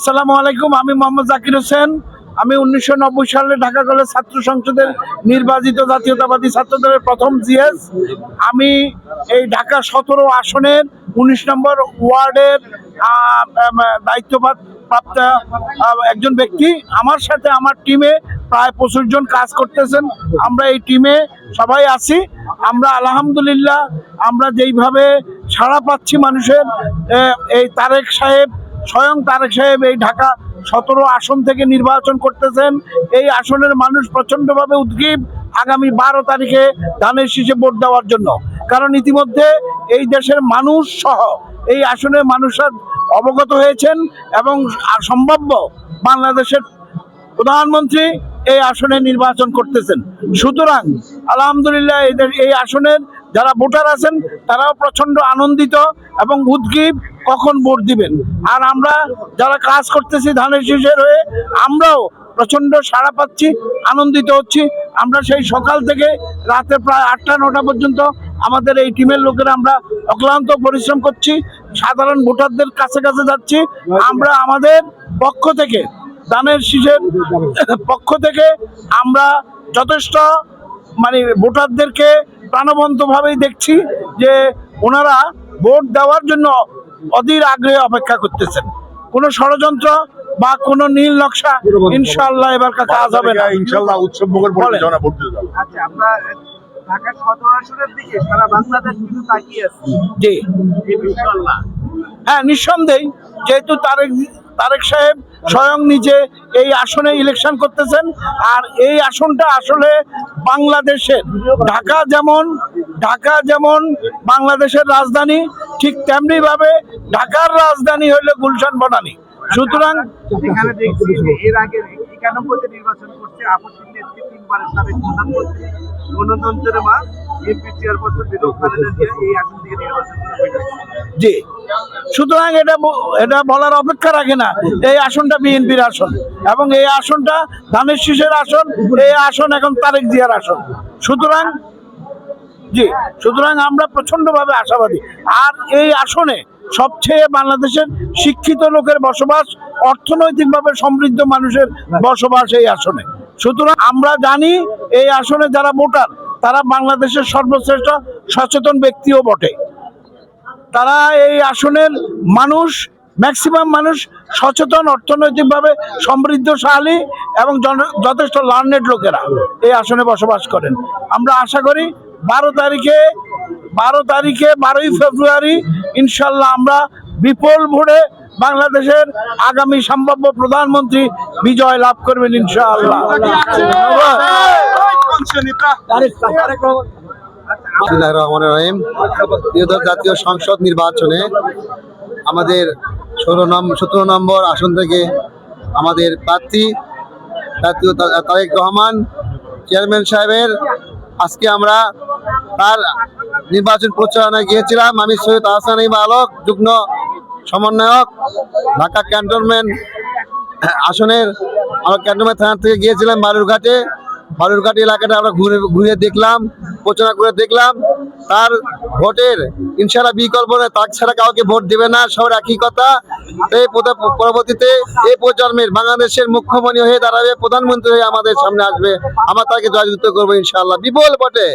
আসসালামু আলাইকুম আমি মোহাম্মদ জাকির হোসেন। আমি উনিশশো নব্বই সালে ঢাকা কলেজ ছাত্র সংসদের নির্বাচিত জাতীয়তাবাদী ছাত্রদলের প্রথম জিএস। আমি এই ঢাকা সতেরো আসনের উনিশ নম্বর ওয়ার্ডের আহ, প্রাপ্ত একজন ব্যক্তি। আমার সাথে আমার টিমে প্রায় পঁচিশ জন কাজ করতেছেন। আমরা এই টিমে সবাই আছি। আমরা আলহামদুলিল্লাহ আমরা যেইভাবে সাড়া পাচ্ছি মানুষের এই তারেক সাহেব স্বয়ং তারেক সাহেব এই ঢাকা সতেরো আসন থেকে নির্বাচন করতেছেন। এই আসনের মানুষ প্রচণ্ডভাবে উদ্গ্রীব আগামী বারো তারিখে ধানের শীষে ভোট দেওয়ার জন্য। কারণ ইতিমধ্যে এই দেশের মানুষ সহ এই আসনের মানুষরা অবগত হয়েছেন এবং সম্ভাব্য বাংলাদেশের প্রধানমন্ত্রী এই আসনে নির্বাচন করতেছেন। সুতরাং আলহামদুলিল্লাহ এই আসনের যারা ভোটার আছেন, তারাও প্রচণ্ড আনন্দিত এবং উদ্গ্রীব কখন ভোট দিবেন। আর আমরা যারা কাজ করতেছি ধানের শীষের হয়ে, আমরাও প্রচণ্ড সাড়া পাচ্ছি, আনন্দিত হচ্ছি। আমরা সেই সকাল থেকে রাতে প্রায় আটটা, নটা পর্যন্ত আমাদের এই টিমের লোকেরা আমরা অক্লান্ত পরিশ্রম করছি, সাধারণ ভোটারদের কাছে কাছে যাচ্ছি। আমরা আমাদের পক্ষ থেকে দানের শীষের পক্ষ থেকে আমরা যথেষ্ট মানে ভোটারদেরকে প্রাণবন্তভাবেই দেখছি যে ওনারা ভোট দেওয়ার জন্য অধীর আগ্রহে অপেক্ষা করতেছেন। কোনো ষড়যন্ত্র বা কোনো নীল নকশা ইনশাআল্লাহ এবার কাজ হবে না। ইনশাল্লাহ উৎসব মুখের আচ্ছা আমরা ঢাকা সদর আসনের দিকে সারা বাংলাদেশ কিন্তু তাকিয়ে আছে। জি। ইনশাআল্লাহ। হ্যাঁ নিঃসন্দেহে যেহেতু তারেক তারেক সাহেব স্বয়ং নিজে এই আসনে ইলেকশন করতেছেন আর এই আসনটা আসলে বাংলাদেশের ঢাকা যেমন ঢাকা যেমন বাংলাদেশের রাজধানী, ঠিক তেমনি ভাবে ঢাকার রাজধানী হলো গুলশান বনানী। সুতরাং এর আগে একানব্বইতে নির্বাচন করছে? নেত্রী তিনবারের সাবেক প্রধানমন্ত্রী গণতন্ত্রের মা এমপি চেয়ারপারসন খালেদা জিয়া এই আসন থেকে নির্বাচন জি। সুতরাং এটা এটা বলার অপেক্ষা রাখে না। এই আসনটা বিএনপির আসন এবং এই আসনটা ধানের শীষের আসন এই আসন এখন তারেক জিয়ার আসন। সুতরাং জি সুতরাং আমরা প্রচন্ডভাবে আশাবাদী। আর এই আসনে সবচেয়ে বাংলাদেশের শিক্ষিত লোকের বসবাস অর্থনৈতিকভাবে সমৃদ্ধ মানুষের বসবাস এই আসনে। সুতরাং আমরা জানি এই আসনে যারা ভোটার, তারা বাংলাদেশের সর্বশ্রেষ্ঠ সচেতন ব্যক্তিও বটে। তারা এই আসনের মানুষ ম্যাক্সিমাম মানুষ, সচেতন, অর্থনৈতিকভাবে সমৃদ্ধশালী এবং যথেষ্ট লার্নেড লোকেরা এই আসনে বসবাস করেন। আমরা আশা করি বারো তারিখে বারো তারিখে, বারোই ফেব্রুয়ারি, ইনশাল্লাহ আমরা বিপুল ভোটে বাংলাদেশের আগামী সম্ভাব্য প্রধানমন্ত্রী বিজয় লাভ করবেন ইনশাআল্লাহ। রহমানির রহিম। জাতীয় সংসদ নির্বাচনে আমাদের ষোলো নম্বর সতেরো নম্বর আসন থেকে আমাদের প্রার্থী জাতীয় তারেক রহমান, চেয়ারম্যান সাহেবের আজকে আমরা তার নির্বাচন প্রচারণায় গিয়েছিলাম। আমি সৈয়দ আহসান ইমা আলক, যুগ্ম সমন্বয়ক, ঢাকা ক্যান্টনমেন্ট আসনের আমরা ক্যান্টনমেন্ট থানা থেকে গিয়েছিলাম বালুরঘাটে। বালুরঘাট এলাকাটা আমরা ঘুরে ঘুরে দেখলাম, প্রচারণা করে দেখলাম। তার ভোটের ইনশাল্লাহ বিকল্প নেই, তার ছাড়া কাউকে ভোট দেবে না, সবার একই কথা। এই পরবর্তীতে এই প্রজন্মের বাংলাদেশের মুখ্যমন্ত্রী হয়ে দাঁড়াবে, প্রধানমন্ত্রী হয়ে আমাদের সামনে আসবে। আমরা তাকে জয়যুক্ত করব ইনশাল্লাহ বিপুল ভোটে।